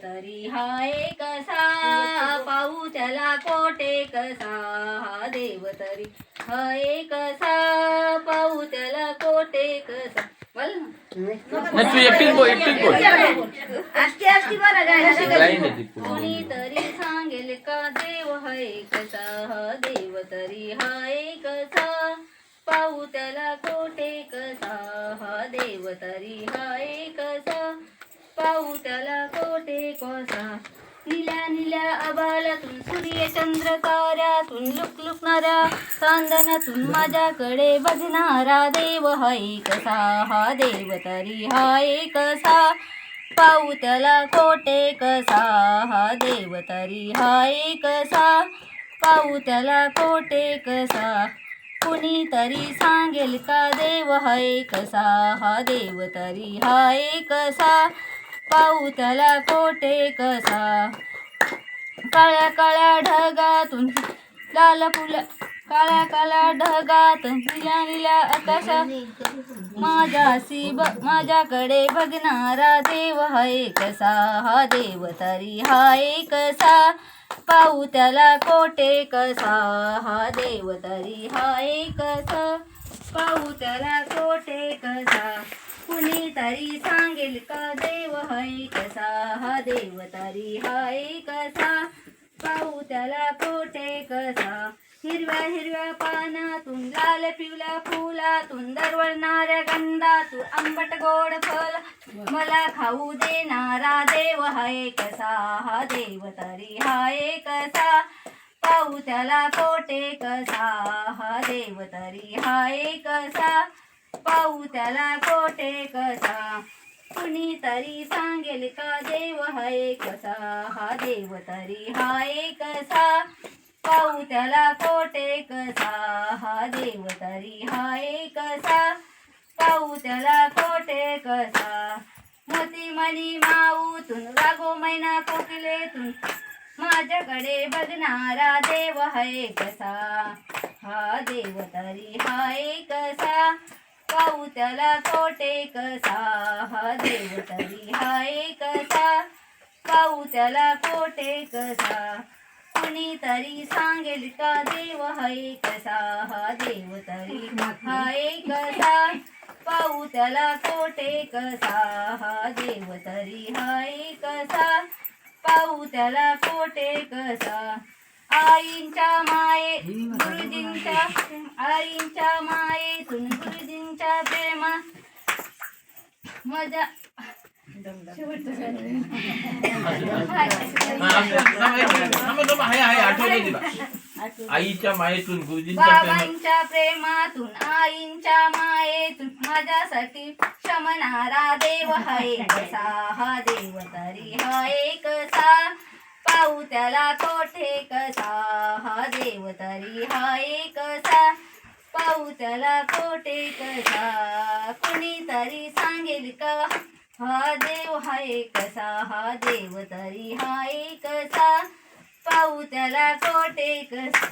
तरी हा एक कसा पाहू त्याला कोटे कसा? हा देव तरी हा एक कसा पाहू त्याला कोटे कसा? बोल ना. नाही तू एकटीच बोल एकटीच बोल. अष्टी अष्टी बरं गायला. कोणी तरी सांगेल का देव हा एकचा हा देव तरी हा एकचा पाहू त्याला कोटे कसा? हा देव तरी हा एकचा पाहू त्याला कोटे निल्या निल्या अबालातून सूर्य चंद्र ताऱ्यातून लुकलुकणाऱ्या चांदण्यातून माझ्याकडे बघणारा देव हा एकसा हा देव तरी हा एकसा पाऊतला कोटे कसा? हा देव तरी हा एकसा पाऊतला कोटे कसा? कुणीतरी सांगेल का देव हा कसा? हा देव तरी हा एकसा पाऊतला कोटे कसा? काळ्या काळ्या ढगातून लाल फुला काळ्या काळ्या ढगात निल्या निल्या आकाशात माझ्याशी ब माझ्याकडे बघणारा देव हा कसा? हा देव तरी हा कसा? पाऊ त्याला कोटे कसा? हा देव तरी हा कसा? पाऊ त्याला कोटे कसा? कुणीतरी सांगेल का देव हाय कसा? हा देव तरी हाय कसा? पाहू त्याला कोठे कसा? हिरव्या हिरव्या पानातून लाल पिवल्या फुलातून दरवळणाऱ्या गंधातून आंबट गोड फल मला खाऊ देणारा देव हाय कसा? हा देव तरी हाय कसा? पाहू त्याला कोठे कसा? हा देव तरी हाय कसा? पाऊ त्याला कोटे कसा? कुणी तरी सांगेल का देव हाय कसा? हा देव तरी हाय कसा? पाऊ त्याला कोटे कसा? हा देव तरी हाय कसा? पाऊ त्याला कोटे कसा? मोती मनी माऊतून रागो मैना कोकिलेतून माझ्याकडे बघणारा देव हाय कसा? हा देव तरी हाय कसा? पाहू तोटे कसा हा देव तरी हाय कसा पाहू कोटे कसा कुणीतरी सांगेल का देव हाय कसा हा देव तरी हाय कसा पाहू कोटे कसा हा देव तरी हाय कसा पाहू कोटे कसा आईंच्या माये गुरुजींच्या आईंच्या मायेतून गुरुजी प्रेमा. मजा. आईच्या मायेतून बाबांच्या प्रेमातून आईंच्या मायेतून माझ्यासाठी क्षमणारा देव हाय कसा हा देव तरी हाय कसा? पाहू त्याला कोठे कसा? हा देव तरी हाय कसा? पाहू त्याला कोठे कसा? कुणीतरी सांगेल का? हा देव हाय कसा? हा देव तरी हाय कसा? त्याला कोठे कसा?